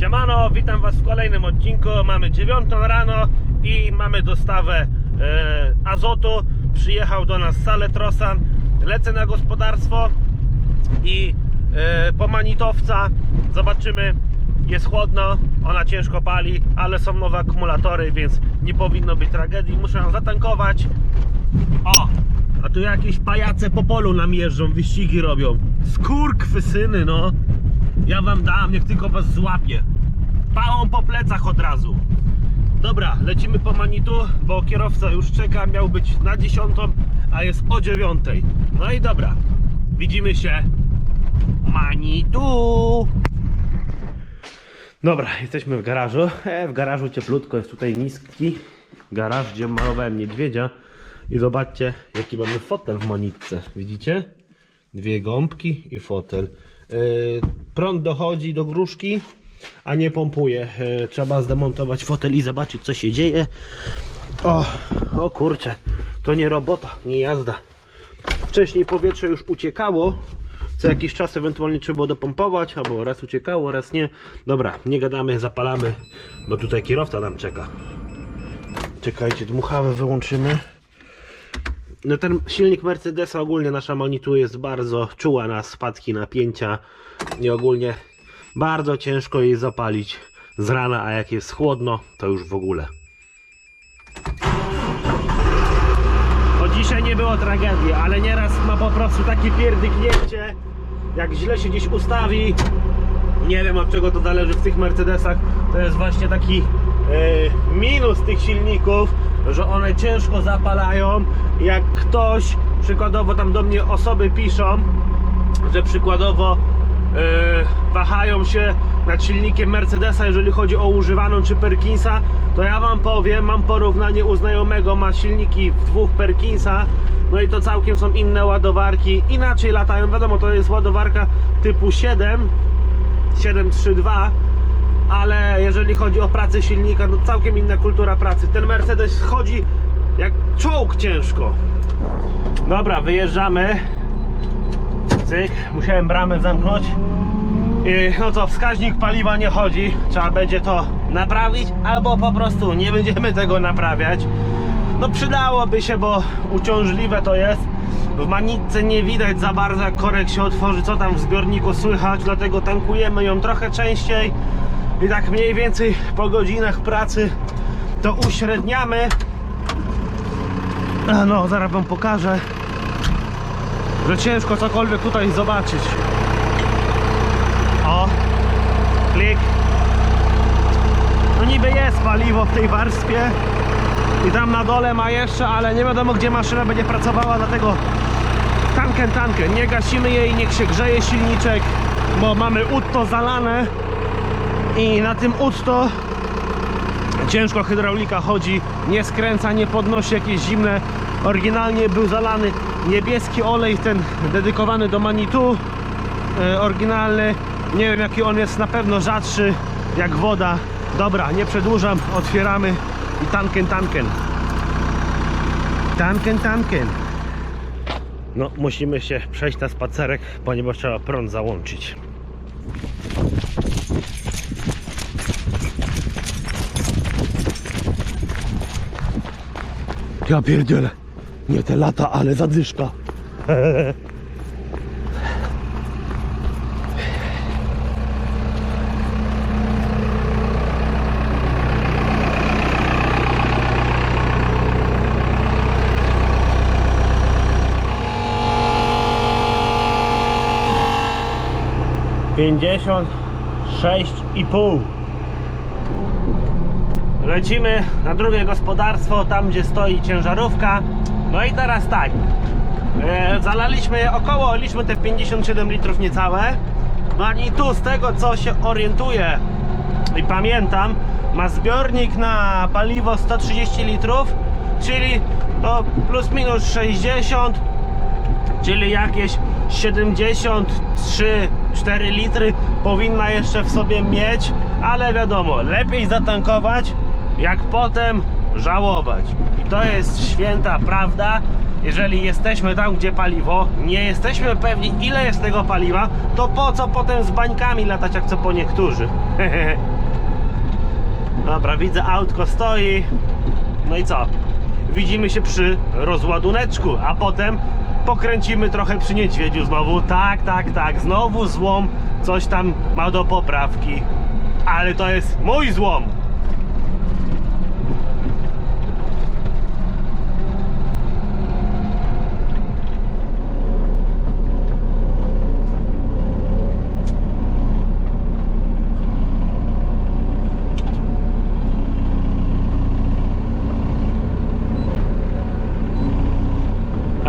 Siemano, witam Was w kolejnym odcinku. Mamy dziewiątą rano i mamy dostawę e, azotu. Przyjechał do nas Saletrosan. Lecę na gospodarstwo i e, po manitowca zobaczymy. Jest chłodno, ona ciężko pali, ale są nowe akumulatory, więc nie powinno być tragedii. Muszę ją zatankować. O! A tu jakieś pajace po polu nam jeżdżą, wyścigi robią. Skurkwysyny, no. Ja wam dam, niech tylko was złapie. Pałą po plecach od razu. Dobra, lecimy po Manitu, bo kierowca już czeka, miał być na 10, a jest o 9. No i dobra, widzimy się. Manitu! Dobra, jesteśmy w garażu. E, w garażu cieplutko, jest tutaj niski garaż, gdzie malowałem niedźwiedzia. I zobaczcie, jaki mamy fotel w Manitce. Widzicie? Dwie gąbki i fotel. Yy, prąd dochodzi do gruszki, a nie pompuje. Yy, trzeba zdemontować fotel i zobaczyć, co się dzieje. O, o kurczę, to nie robota, nie jazda. Wcześniej powietrze już uciekało. Co jakiś czas ewentualnie trzeba było dopompować, albo raz uciekało, raz nie. Dobra, nie gadamy, zapalamy, bo tutaj kierowca nam czeka. Czekajcie, dmuchawę wyłączymy. No ten silnik Mercedesa ogólnie nasza Manitu jest bardzo czuła na spadki napięcia i ogólnie bardzo ciężko jej zapalić z rana, a jak jest chłodno, to już w ogóle. To dzisiaj nie było tragedii, ale nieraz ma po prostu takie pierdyknięcie, jak źle się gdzieś ustawi. Nie wiem od czego to zależy w tych Mercedesach. To jest właśnie taki e, minus tych silników, że one ciężko zapalają. Jak ktoś, przykładowo tam do mnie osoby piszą, że przykładowo e, wahają się nad silnikiem Mercedesa, jeżeli chodzi o używaną czy Perkinsa, to ja wam powiem, mam porównanie u znajomego, ma silniki w dwóch Perkinsa, no i to całkiem są inne ładowarki, inaczej latają, wiadomo, to jest ładowarka typu 7, 732, ale jeżeli chodzi o pracę silnika, no całkiem inna kultura pracy. Ten Mercedes chodzi jak czołg ciężko. Dobra, wyjeżdżamy. Cyk, musiałem bramę zamknąć. I no to wskaźnik paliwa nie chodzi. Trzeba będzie to naprawić, albo po prostu nie będziemy tego naprawiać. No przydałoby się, bo uciążliwe to jest. W manitce nie widać za bardzo jak korek się otworzy, co tam w zbiorniku słychać, dlatego tankujemy ją trochę częściej i tak mniej więcej po godzinach pracy to uśredniamy. No, zaraz wam pokażę, że ciężko cokolwiek tutaj zobaczyć. O, klik. No niby jest paliwo w tej warstwie i tam na dole ma jeszcze, ale nie wiadomo gdzie maszyna będzie pracowała, dlatego tankę, tankę. Nie gasimy jej, niech się grzeje silniczek, bo mamy utto zalane i na tym utto ciężko hydraulika chodzi, nie skręca, nie podnosi jakieś zimne. Oryginalnie był zalany niebieski olej, ten dedykowany do Manitu, e, oryginalny. Nie wiem jaki on jest, na pewno rzadszy jak woda. Dobra, nie przedłużam, otwieramy i tanken, tanken. Tanken, tanken. No, musimy się przejść na spacerek, ponieważ trzeba prąd załączyć. Ja pierdzielę. Nie te lata, ale zadyszka. Pięćdziesiąt sześć i pół. Lecimy na drugie gospodarstwo, tam gdzie stoi ciężarówka. No i teraz tak. E, zalaliśmy około, liczmy te 57 litrów niecałe. No i tu z tego co się orientuję i pamiętam, ma zbiornik na paliwo 130 litrów, czyli to plus minus 60, czyli jakieś 73 4 litry powinna jeszcze w sobie mieć, ale wiadomo, lepiej zatankować, jak potem żałować. I to jest święta prawda. jeżeli jesteśmy tam, gdzie paliwo, nie jesteśmy pewni, ile jest tego paliwa, to po co potem z bańkami latać, jak co po niektórzy? Dobra, widzę, autko stoi. No i co? Widzimy się przy rozładuneczku, a potem pokręcimy trochę przy niedźwiedziu znowu. Tak, tak, tak, znowu złom coś tam ma do poprawki. Ale to jest mój złom. No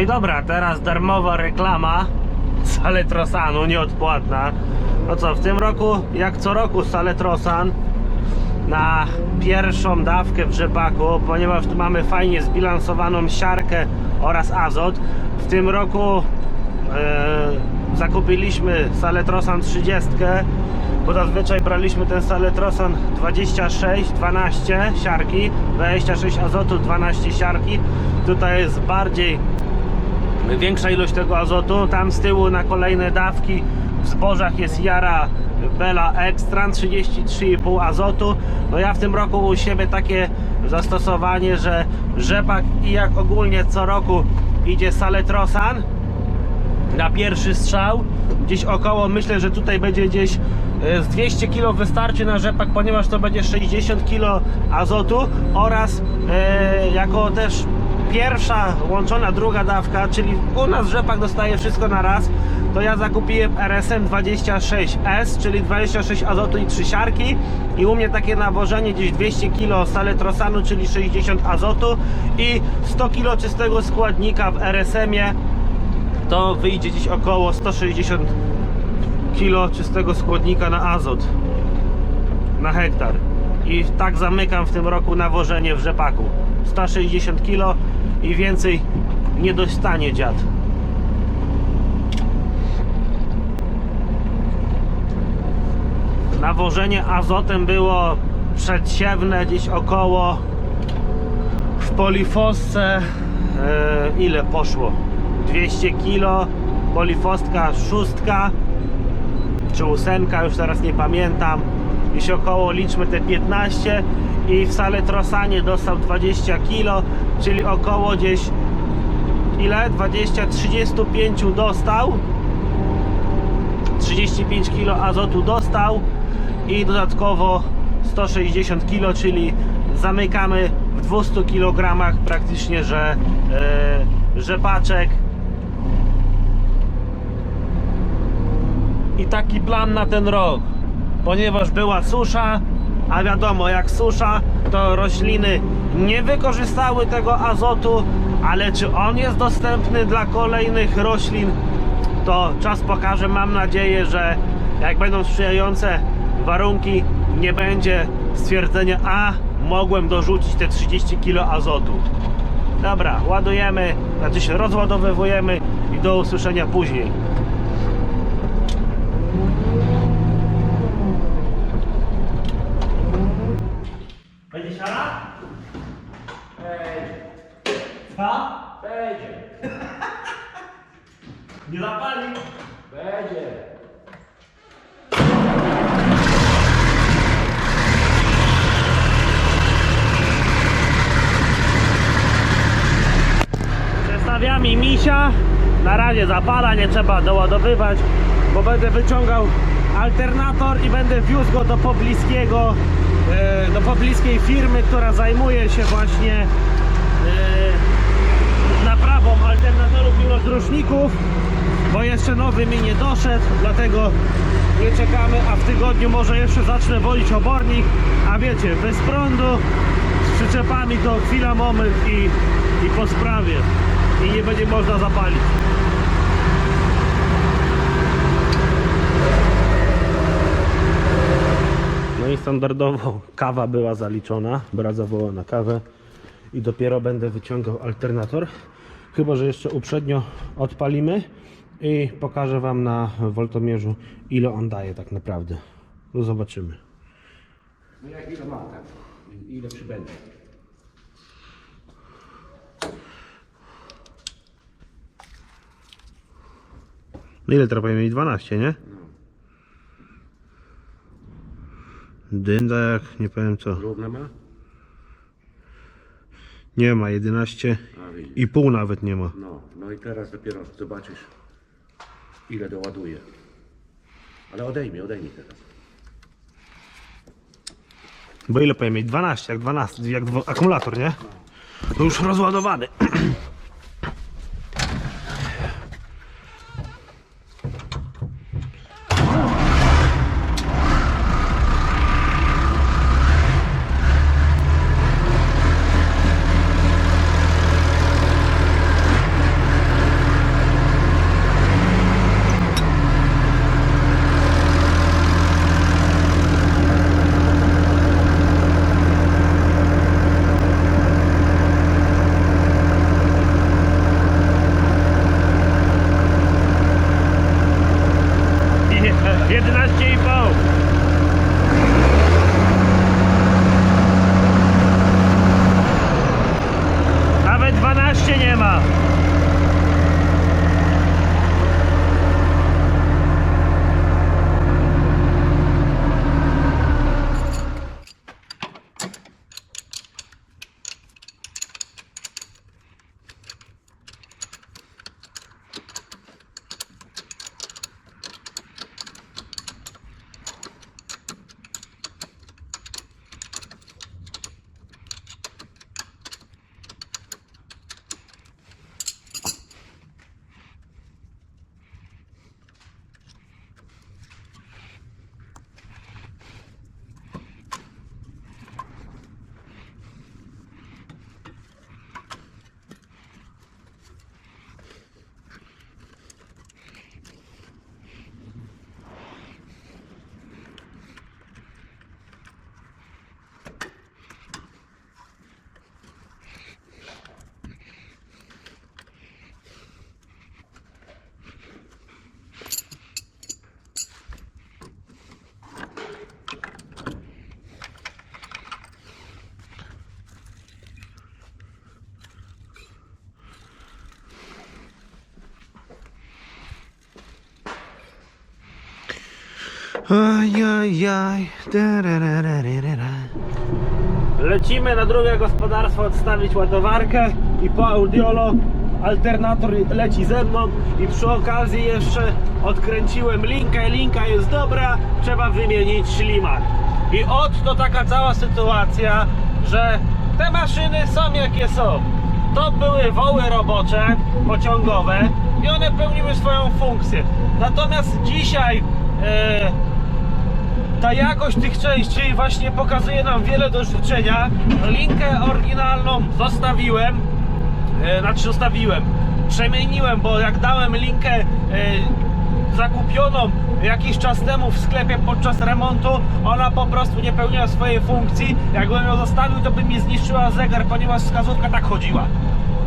i dobra, teraz darmowa reklama Saletrosanu, nieodpłatna. No co, w tym roku, jak co roku Saletrosan na pierwszą dawkę w rzepaku, ponieważ tu mamy fajnie zbilansowaną siarkę oraz azot. W tym roku e, zakupiliśmy Saletrosan 30, bo zazwyczaj braliśmy ten Saletrosan 26, 12 siarki, 26 azotu, 12 siarki. Tutaj jest bardziej większa ilość tego azotu. Tam z tyłu na kolejne dawki w zbożach jest Jara Bela Extra 33,5 azotu. No ja w tym roku u siebie takie zastosowanie, że rzepak i jak ogólnie co roku idzie Saletrosan na pierwszy strzał. Gdzieś około, myślę, że tutaj będzie gdzieś e, z 200 kg wystarczy na rzepak, ponieważ to będzie 60 kg azotu oraz e, jako też pierwsza łączona druga dawka, czyli u nas rzepak dostaje wszystko na raz, to ja zakupiłem RSM 26S, czyli 26 azotu i 3 siarki. I u mnie takie nawożenie gdzieś 200 kg saletrosanu, czyli 60 azotu i 100 kg czystego składnika w RSM-ie to wyjdzie gdzieś około 160 kg czystego składnika na azot na hektar. I tak zamykam w tym roku nawożenie w rzepaku. 160 kg i więcej nie dostanie dziad. Nawożenie azotem było przedsiewne gdzieś około w polifosce. E, ile poszło? 200 kg polifostka szóstka czy ósemka, już teraz nie pamiętam gdzieś około liczmy te 15 i w Saletrosanie dostał 20 kg czyli około gdzieś ile? 20, 35 dostał. 35 kg azotu dostał. I dodatkowo 160 kg, czyli zamykamy w 200 kg praktycznie, że e, rzepaczek i taki plan na ten rok ponieważ była susza a wiadomo jak susza to rośliny nie wykorzystały tego azotu ale czy on jest dostępny dla kolejnych roślin to czas pokaże. Mam nadzieję, że jak będą sprzyjające warunki nie będzie stwierdzenia a mogłem dorzucić te 30 kg azotu. Dobra, ładujemy znaczy się rozładowywujemy i do usłyszenia później siara? Będzie, Trwa? będzie, Nie zapali? będzie. Przestawiamy misia. Na razie zapala, nie trzeba doładowywać, bo będę wyciągał alternator i będę wiózł go do pobliskiego, do pobliskiej firmy, która zajmuje się właśnie e, naprawą alternatorów i rozruszników, bo jeszcze nowy mi nie doszedł, dlatego nie czekamy, a w tygodniu może jeszcze zacznę wolić obornik, a wiecie, bez prądu, z przyczepami to chwila, moment i, i po sprawie i nie będzie można zapalić. i standardowo kawa była zaliczona, bra zawoła na kawę i dopiero będę wyciągał alternator. Chyba, że jeszcze uprzednio odpalimy i pokażę Wam na woltomierzu ile on daje tak naprawdę. No zobaczymy. No jak ile ma, tak? Ile przybędzie? No ile trzeba mieć? 12, nie? Dynda jak, nie powiem co. Równe ma? Nie ma, 11 A widzisz. i pół nawet nie ma. No, no i teraz dopiero zobaczysz ile doładuje. Ale odejmie, odejmie teraz. Bo ile powinien mieć? 12, jak 12, jak dwo- akumulator, nie? To już rozładowany. I 11 i pół. Nawet 12 nie ma. Ajajaj. Lecimy na drugie gospodarstwo odstawić ładowarkę i po audiolo alternator leci ze mną i przy okazji jeszcze odkręciłem linkę, linka jest dobra, trzeba wymienić ślimak. I od to taka cała sytuacja, że te maszyny są jakie są. To były woły robocze, pociągowe i one pełniły swoją funkcję. Natomiast dzisiaj e, ta jakość tych części właśnie pokazuje nam wiele do życzenia. Linkę oryginalną zostawiłem, e, znaczy zostawiłem, przemieniłem, bo jak dałem linkę e, zakupioną jakiś czas temu w sklepie podczas remontu, ona po prostu nie pełniła swojej funkcji. Jakbym ją zostawił, to by mi zniszczyła zegar, ponieważ wskazówka tak chodziła.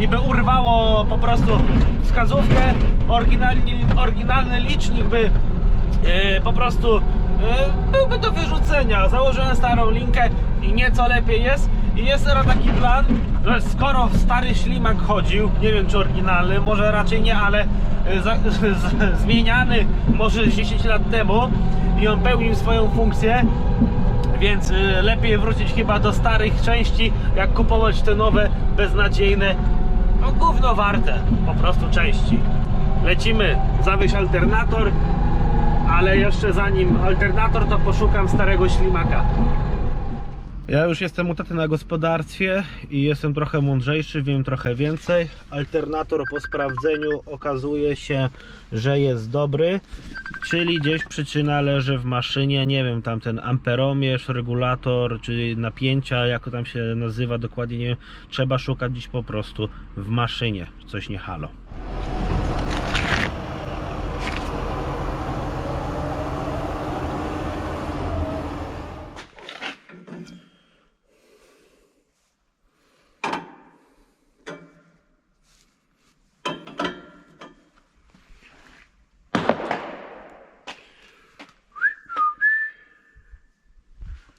I by urwało po prostu wskazówkę, oryginalny, oryginalny licznik by e, po prostu byłby do wyrzucenia. Założyłem starą linkę i nieco lepiej jest. I jest teraz taki plan, że skoro stary ślimak chodził, nie wiem czy oryginalny, może raczej nie, ale e, za, z, zmieniany może z 10 lat temu i on pełnił swoją funkcję, więc y, lepiej wrócić chyba do starych części, jak kupować te nowe, beznadziejne, no gówno warte po prostu części. Lecimy, zawieźć alternator, ale jeszcze zanim alternator, to poszukam starego ślimaka. Ja już jestem u taty na gospodarstwie i jestem trochę mądrzejszy, wiem trochę więcej. Alternator po sprawdzeniu okazuje się, że jest dobry, czyli gdzieś przyczyna leży w maszynie, nie wiem, tam ten amperomierz, regulator, czy napięcia, jak to tam się nazywa dokładnie, nie wiem. Trzeba szukać gdzieś po prostu w maszynie, coś nie halo.